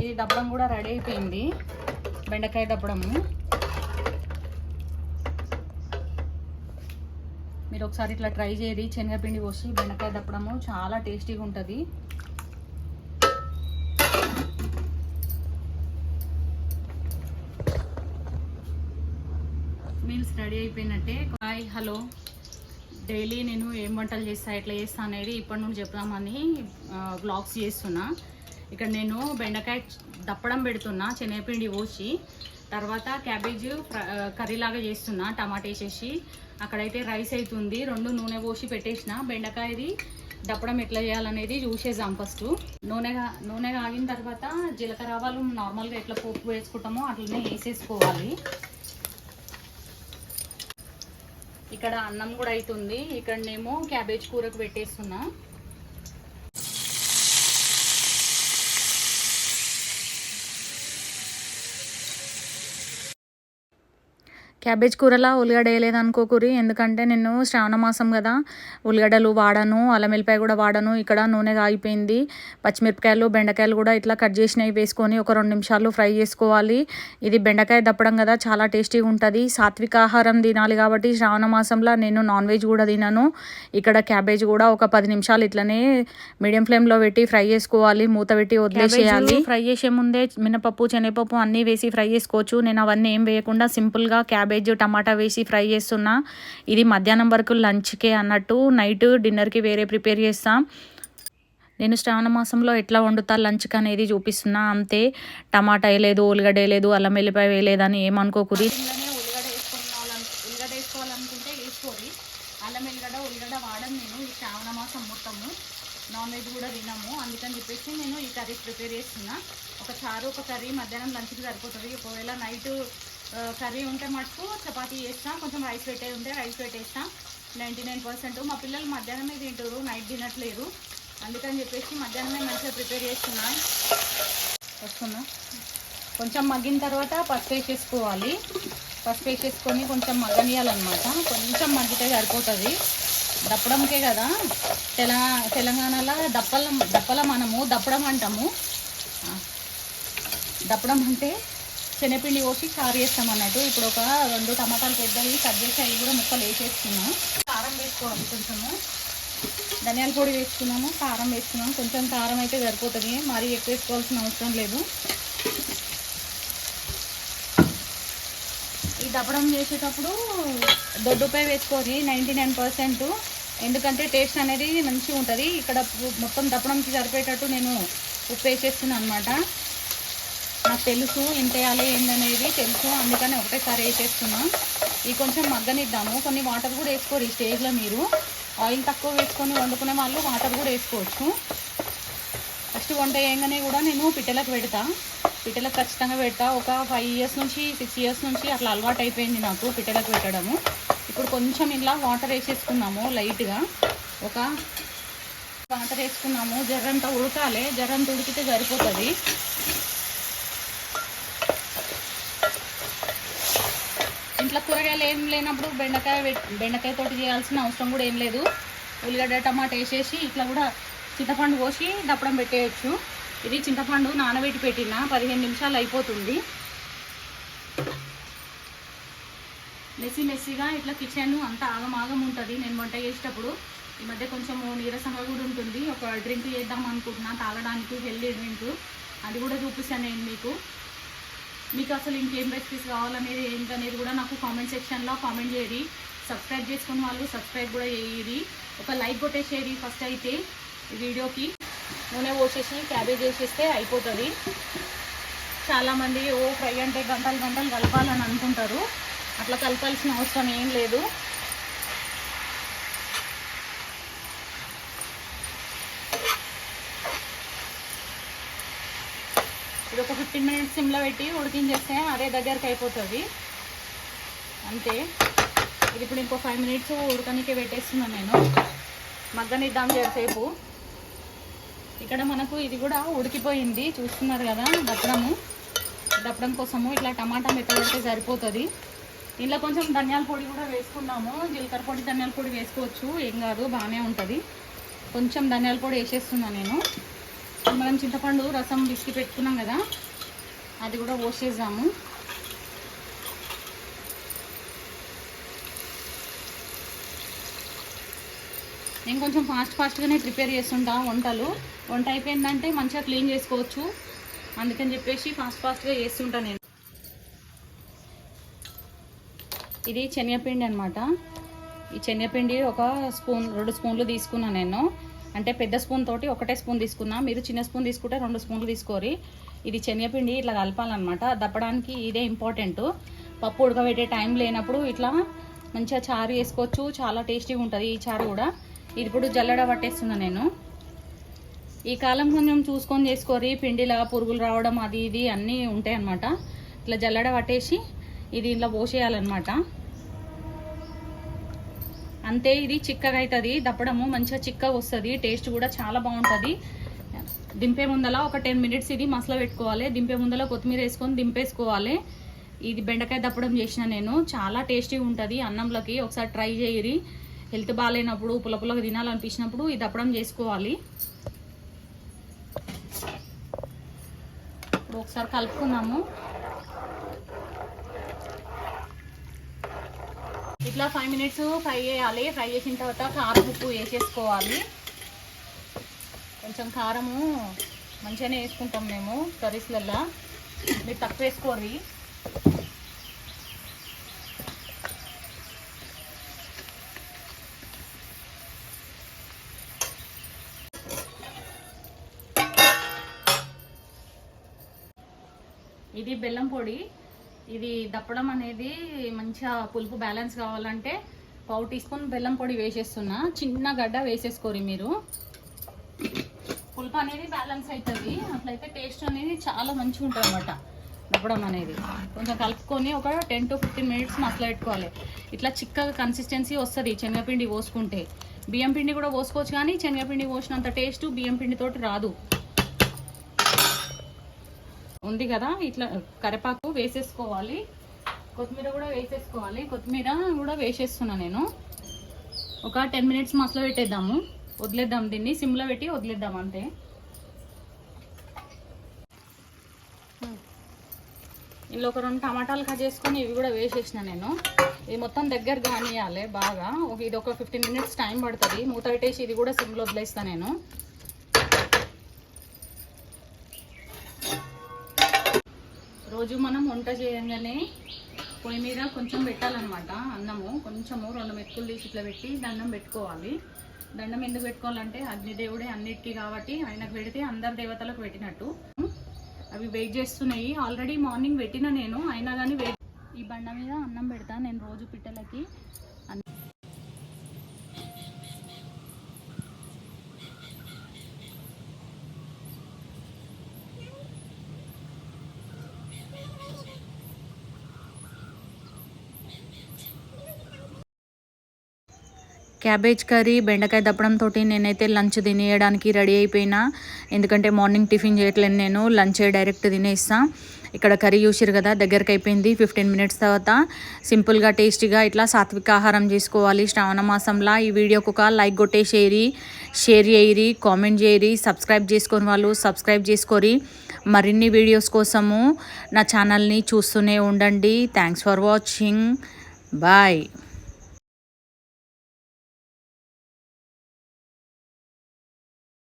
ఇది దప్పడం కూడా రెడీ అయిపోయింది. బెండకాయ దప్పడము మీరు ఒకసారి ఇట్లా ట్రై చేయరు శనగపిండి పోసి బెండకాయ దప్పడము చాలా టేస్టీగా ఉంటుంది. మీల్స్ రెడీ అయిపోయినట్టే. Hi hello. డైలీ నేను ఏం వంటలు చేస్తా ఎట్లా చేస్తా అనేది ఇప్పటి నుండి చెప్దామని బ్లాగ్స్ చేస్తున్నా. ఇక్కడ నేను బెండకాయ దప్పడం పెడుతున్నా శనగపిండి పోసి తర్వాత క్యాబేజ్ కర్రీలాగా చేస్తున్నా టమాటా వేసేసి. అక్కడైతే రైస్ అవుతుంది రెండు నూనె పోసి పెట్టేసిన. బెండకాయది దప్పడం ఎట్లా చేయాలనేది చూసేసాం ఫస్ట్. నూనె నూనె కాగిన తర్వాత జీలకర్ర ఆవాలు నార్మల్గా ఎట్లా పోపు వేసుకుంటామో అట్లనే వేసేసుకోవాలి. ఇక్కడ అన్నం కూడా అవుతుంది ఇక్కడనేమో క్యాబేజ్ కూరకు పెట్టేస్తున్నా. క్యాబేజ్ కూరలా ఉల్లిగడ్డ వేయలేదు అనుకోకూరి ఎందుకంటే నేను శ్రావణ మాసం కదా ఉల్లిగడ్డలు వాడను అల్లం వెల్లిపాయ కూడా వాడను ఇక్కడ నూనె ఆగిపోయింది పచ్చిమిరపకాయలు బెండకాయలు కూడా ఇట్లా కట్ చేసినవి వేసుకొని ఒక రెండు నిమిషాలు ఫ్రై చేసుకోవాలి. ఇది బెండకాయ దప్పడం కదా చాలా టేస్టీగా ఉంటుంది. సాత్విక ఆహారం తినాలి కాబట్టి శ్రావణ మాసంలో నేను నాన్ వెజ్ కూడా తినను. ఇక్కడ క్యాబేజ్ కూడా ఒక పది నిమిషాలు ఇట్లనే మీడియం ఫ్లేమ్లో పెట్టి ఫ్రై చేసుకోవాలి. మూత పెట్టి వదిలేసేయాలి. ఫ్రై చేసే ముందే మినపప్పు శనగపప్పు అన్నీ వేసి ఫ్రై చేసుకోవచ్చు. నేను అవన్నీ ఏం వేయకుండా సింపుల్గా క్యాబేజ్ టమాటా వేసి ఫ్రై చేస్తున్నా. ఇది మధ్యాహ్నం వరకు లంచ్కే అన్నట్టు. నైట్ డిన్నర్కి వేరే ప్రిపేర్ చేస్తాం. నేను శ్రావణ మాసంలో ఎట్లా వండుతా లంచ్కి అనేది చూపిస్తున్నా. అంతే. టమాటా వేయలేదు ఉల్లిగడ్డ వేయలేదు అల్లం వెల్లిపాయ వేయలేదు అని ఉల్లిగడ్డ ఉల్లిగడ్డ వేసుకోవాలనుకుంటే వేసుకోరి అల్లం వెల్లిగడ్డ ఉల్లిగడ్డ వాడను నేను ఈ శ్రావణ మాసం మొత్తము. నాన్ వెజ్ కూడా తినము. అందుకని చెప్పేసి నేను ఈ కర్రీ ప్రిపేర్ చేస్తున్నా. ఒక చారు ఒక కర్రీ మధ్యాహ్నం లంచ్కి సరిపోతుంది. ఒకవేళ నైట్ కర్రీ ఉంటే మటుకు చపాతీ చేస్తాం. కొంచెం రైస్ పెట్టే ఉంటే రైస్ పెట్టేస్తాం. నైంటీ నైన్ పర్సెంట్ మా పిల్లలు మధ్యాహ్నమే తింటారు నైట్ తినట్లేదు అందుకని చెప్పేసి మధ్యాహ్నమే మంచిగా ప్రిపేర్ చేస్తున్నాం. వస్తున్నా. కొంచెం మగ్గిన తర్వాత పసుపు వేసేసుకోవాలి. పసుపు వేసేసుకొని కొంచెం మగ్గనియాలన్నమాట. కొంచెం మగ్గితే సరిపోతుంది. దప్పడంకే కదా. తెలంగాణ తెలంగాణలో దప్పల దప్పల మనము దప్పడం అంటాము. దప్పడం అంటే శనగపిండి పోసి చారు చేస్తాం అన్నట్టు. ఇప్పుడు ఒక రెండు టమాటాలు పెద్దవి కట్ చేసి అవి కూడా ముక్కలు వేసేసుకున్నాం. కారం వేసుకోవాలి కొంచెము. ధనియాల పొడి వేసుకున్నాము కారం వేసుకున్నాము. కొంచెం కారం అయితే సరిపోతుంది. మరీ ఎక్కువ వేసుకోవాల్సిన అవసరం లేదు. ఈ దప్పడం చేసేటప్పుడు దొడ్డుపై వేసుకోవాలి నైంటీ నైన్ పర్సెంట్. ఎందుకంటే టేస్ట్ అనేది మంచిగా ఉంటుంది. ఇక్కడ మొత్తం దప్పడంకి సరిపోయేటట్టు నేను ఉప్పు వేసేస్తున్నాను అనమాట నాకు తెలుసు ఎంత వేయాలి ఏందనేది తెలుసు. అందుకని ఒకటేసారి వేసేస్తున్నా ఇది కొంచెం మగ్గనిద్దాము. కొన్ని వాటర్ కూడా వేసుకోరు ఈ స్టేజ్లో మీరు. ఆయిల్ తక్కువ వేసుకొని వండుకునే వాళ్ళు వాటర్ కూడా వేసుకోవచ్చు. ఫస్ట్ వంట వేయగానే కూడా నేను పిట్టలకు పెడతా. పిట్టలకు ఖచ్చితంగా పెడతా. ఒక ఫైవ్ ఇయర్స్ నుంచి సిక్స్ ఇయర్స్ నుంచి అట్లా అలవాటు అయిపోయింది నాకు పిట్టలకు పెట్టడము. ఇప్పుడు కొంచెం ఇలా వాటర్ వేసేసుకున్నాము లైట్గా. ఒక వాటర్ వేసుకున్నాము. జర్రంతా ఉడకాలి. జర్రంత ఉడికితే సరిపోతుంది. ఇంట్లో కూరగాయలు ఏం లేనప్పుడు బెండకాయ బెండకాయ తోటి చేయాల్సిన అవసరం కూడా ఏం లేదు. ఉల్లిగడ్డ టమాటా వేసేసి ఇట్లా కూడా చింతపండు పోసి దప్పడం పెట్టేయచ్చు. ఇది చింతపండు నానబెట్టి పెట్టిన పదిహేను నిమిషాలు అయిపోతుంది. మెస్సీ మెస్సీగా ఇట్లా కిచెన్ అంతా ఆగమాగం ఉంటుంది. నేను వంట చేసేటప్పుడు ఈ మధ్య కొంచెం నీరసంగా కూడా ఉంటుంది. ఒక డ్రింక్ చేద్దాం అనుకుంటున్నా తాగడానికి హెల్దీ డ్రింక్. అది కూడా చూపిస్తాను నేను మీకు. మీకు అసలు ఇంకేం రెసిపీస్ కావాలనేది ఏంటనేది కూడా నాకు కామెంట్ సెక్షన్లో కామెంట్ చేయరు సబ్స్క్రైబ్ చేసుకున్న వాళ్ళు సబ్స్క్రైబ్ కూడా చేయరు ఒక లైక్ కొట్టేసేది ఫస్ట్ అయితే వీడియోకి. నూనె పోసేసి క్యాబేజ్ వేసేస్తే అయిపోతుంది. చాలామంది ఓ ఫ్రై అంటే గంటలు గంటలు కలపాలని అనుకుంటారు. అట్లా కలపాల్సిన అవసరం ఏం లేదు. ఇది ఒక ఫిఫ్టీన్ మినిట్స్ సిమ్లో పెట్టి ఉడికించేస్తే అదే దగ్గరికి అయిపోతుంది. అంతే. ఇది ఇప్పుడు ఇంకో ఫైవ్ మినిట్స్ ఉడకనికే పెట్టేస్తున్నాను నేను. మగ్గనిద్దాం చేసేపు. ఇక్కడ మనకు ఇది కూడా ఉడికిపోయింది. చూస్తున్నారు కదా దప్పడము. దప్పడం కోసము ఇట్లా టమాటా మెత్తబడితే సరిపోతుంది. ఇంట్లో కొంచెం ధనియాల పొడి కూడా వేసుకున్నాము. జీలకర్ర పొడి ధనియాల పొడి వేసుకోవచ్చు. ఏం కాదు బాగానే ఉంటుంది. కొంచెం ధనియాల పొడి వేసేస్తున్నాను నేను. మనం చింతపండు రసం బిస్కి పెట్టుకున్నాం కదా అది కూడా పోసేద్దాము. నేను కొంచెం ఫాస్ట్ ఫాస్ట్గానే ప్రిపేర్ చేస్తుంటా వంటలు. వంట అయిపోయిందంటే మంచిగా క్లీన్ చేసుకోవచ్చు. అందుకని చెప్పేసి ఫాస్ట్ ఫాస్ట్గా చేస్తుంటా నేను. ఇది శనగపిండి అనమాట ఈ శనగపిండి ఒక స్పూన్ రెండు స్పూన్లు తీసుకున్నాను నేను. అంటే పెద్ద స్పూన్ తోటి ఒకటే స్పూన్ తీసుకున్నా. మీరు చిన్న స్పూన్ తీసుకుంటే రెండు స్పూన్లు తీసుకోరి ఇది శనగపిండి ఇట్లా కలపాలన్నమాట. దప్పడానికి ఇదే ఇంపార్టెంట్ పప్పు ఉడకబెట్టే టైం లేనప్పుడు ఇట్లా మంచిగా చారు వేసుకోవచ్చు చాలా టేస్టీగా ఉంటుంది ఈ చారు కూడా. ఇది ఇప్పుడు జల్లడ పట్టేస్తున్నా నేను. ఈ కాలం కొంచెం చూసుకొని చేసుకోరి పిండిలా పురుగులు రావడం అది ఇది అన్నీ ఉంటాయి అన్నమాట ఇట్లా జల్లడ పట్టేసి ఇది ఇంట్లో పోసేయాలన్నమాట. అంతే ఇది చిక్కగా అవుతుంది దప్పడము మంచిగా చిక్కగా వస్తుంది టేస్ట్ కూడా చాలా బాగుంటుంది. దింపే ముందల ఒక టెన్ మినిట్స్ ఇది మసలు పెట్టుకోవాలి దింపే ముందల కొత్తిమీర వేసుకొని దింపేసుకోవాలి. ఇది బెండకాయ దప్పడం చేసిన నేను చాలా టేస్టీగా ఉంటుంది అన్నంలోకి ఒకసారి ట్రై చేయరి హెల్త్ బాగాలేనప్పుడు పులపులకు తినాలనిపించినప్పుడు ఇది దప్పడం చేసుకోవాలి. ఇప్పుడు ఒకసారి కలుపుకున్నాము ఇట్లా ఫైవ్ మినిట్స్ ఫ్రై చేయాలి. ఫ్రై చేసిన తర్వాత కారం ఉప్పు వేసేసుకోవాలి. కొంచెం కారము మంచిగానే వేసుకుంటాం మేము కర్రీస్లల్లో. మీరు తక్కువ వేసుకోర్రి. ఇది బెల్లం పొడి. ఇది దప్పడం అనేది మంచిగా పులుపు బ్యాలెన్స్ కావాలంటే పావు టీ స్పూన్ బెల్లం పొడి వేసేస్తున్నా. చిన్న గడ్డ వేసేసుకోరి మీరు. పులుపు అనేది బ్యాలెన్స్ అవుతుంది అట్లయితే టేస్ట్ అనేది చాలా మంచిగా ఉంటుంది అనమాట దప్పడం అనేది. కొంచెం కలుపుకొని ఒక టెన్ టు ఫిఫ్టీన్ మినిట్స్ మసలు పెట్టుకోవాలి. ఇట్లా చిక్కగా కన్సిస్టెన్సీ వస్తుంది శనగపిండి పోసుకుంటే. బియ్యం పిండి కూడా పోసుకోవచ్చు కానీ శనగపిండి పోసినంత టేస్ట్ బియ్యం పిండితోటి రాదు. ఉంది కదా ఇట్లా కరివేపాకు వేసేసుకోవాలి. కొత్తిమీర కూడా వేసేసుకోవాలి. కొత్తిమీర కూడా వేసేస్తున్నా నేను. ఒక టెన్ మినిట్స్ మసలు పెట్టేద్దాము. వదిలేద్దాం దీన్ని. సిమ్లో పెట్టి వదిలేద్దాం అంతే. ఇందులో ఒక రెండు టమాటాలు కట్ చేసుకొని ఇవి కూడా వేసేసిన నేను. ఇది మొత్తం దగ్గర కానియాలి బాగా. ఇది ఒక ఫిఫ్టీన్ మినిట్స్ టైం పడుతుంది. మూత పెట్టేసి ఇది కూడా సిమ్లో వదిలేస్తాను నేను. రోజు మనం వంట చేయగానే పొయ్యి మీద కొంచెం పెట్టాలన్నమాట అన్నము. కొంచెము రెండు మెతుకులు తీసి ఇట్లా పెట్టి దండం పెట్టుకోవాలి. దండం ఎందుకు పెట్టుకోవాలంటే అగ్నిదేవుడే అన్నిటికీ కాబట్టి ఆయనకు పెడితే అందరు దేవతలకు పెట్టినట్టు. అవి వెయిట్ చేస్తున్నాయి. ఆల్రెడీ మార్నింగ్ పెట్టిన నేను అయినా కానీ వెయిట్ ఈ బండ మీద అన్నం పెడతా. నేను రోజు పిట్టలకి క్యాబేజ్ కర్రీ బెండకాయ దప్పడంతో నేనైతే లంచ్ తినేయడానికి రెడీ అయిపోయినా. ఎందుకంటే మార్నింగ్ టిఫిన్ చేయట్లేను నేను లంచ్ డైరెక్ట్ తినేస్తా. ఇక్కడ కర్రీ చూసిరు కదా దగ్గరికి అయిపోయింది ఫిఫ్టీన్ మినిట్స్ తర్వాత. సింపుల్గా టేస్టీగా ఇట్లా సాత్విక ఆహారం చేసుకోవాలి. శ్రావణ మాసంలో ఈ వీడియోకు ఒక లైక్ కొట్టేసేరి షేర్ చేయరి కామెంట్ చేయరి సబ్స్క్రైబ్ చేసుకొని వాళ్ళు సబ్స్క్రైబ్ చేసుకోరి. మరిన్ని వీడియోస్ కోసము నా ఛానల్ని చూస్తూనే ఉండండి. Thanks for watching bye